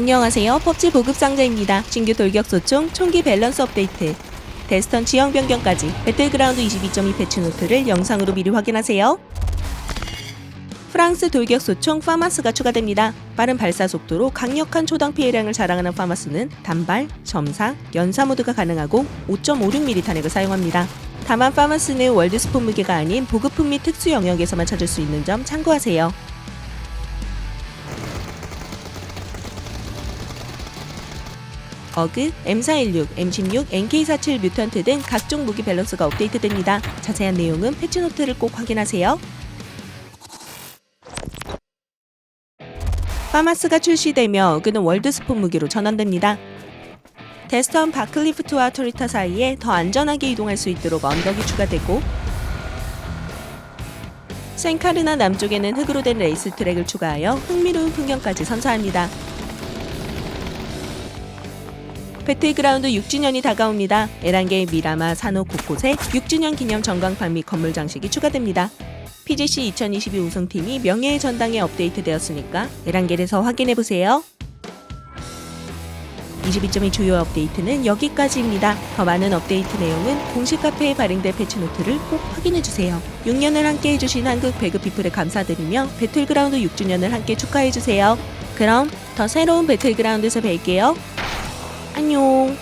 안녕하세요. 펍지 보급 상자입니다. 신규 돌격 소총 총기 밸런스 업데이트. 데스턴 지형 변경까지 배틀그라운드 22.2 패치 노트를 영상으로 미리 확인하세요. 프랑스 돌격 소총 파마스가 추가됩니다. 빠른 발사 속도로 강력한 초당 피해량을 자랑하는 파마스는 단발, 점사, 연사 모드가 가능하고 5.56mm 탄약을 사용합니다. 다만 파마스는 월드스폰 무게가 아닌 보급품 및 특수 영역에서만 찾을 수 있는 점 참고하세요. 어그, M416, M16, NK47 뮤턴트 등 각종 무기 밸런스가 업데이트됩니다. 자세한 내용은 패치노트를 꼭 확인하세요. 파마스가 출시되며 어그는 월드스폰 무기로 전환됩니다. 데스턴 바클리프트와 토리타 사이에 더 안전하게 이동할 수 있도록 언덕이 추가되고 센카르나 남쪽에는 흙으로 된 레이스 트랙을 추가하여 흥미로운 풍경까지 선사합니다. 배틀그라운드 6주년이 다가옵니다. 에란게임 미라마 산호 곳곳에 6주년 기념 전광판 및 건물 장식이 추가됩니다. PGC 2022 우승팀이 명예의 전당에 업데이트되었으니까 에란겔에서 확인해보세요. 22.2 주요 업데이트는 여기까지입니다. 더 많은 업데이트 내용은 공식 카페에 발행될 패치노트를 꼭 확인해주세요. 6년을 함께 해주신 한국 배그피플에 감사드리며 배틀그라운드 6주년을 함께 축하해주세요. 그럼 더 새로운 배틀그라운드에서 뵐게요. 안녕.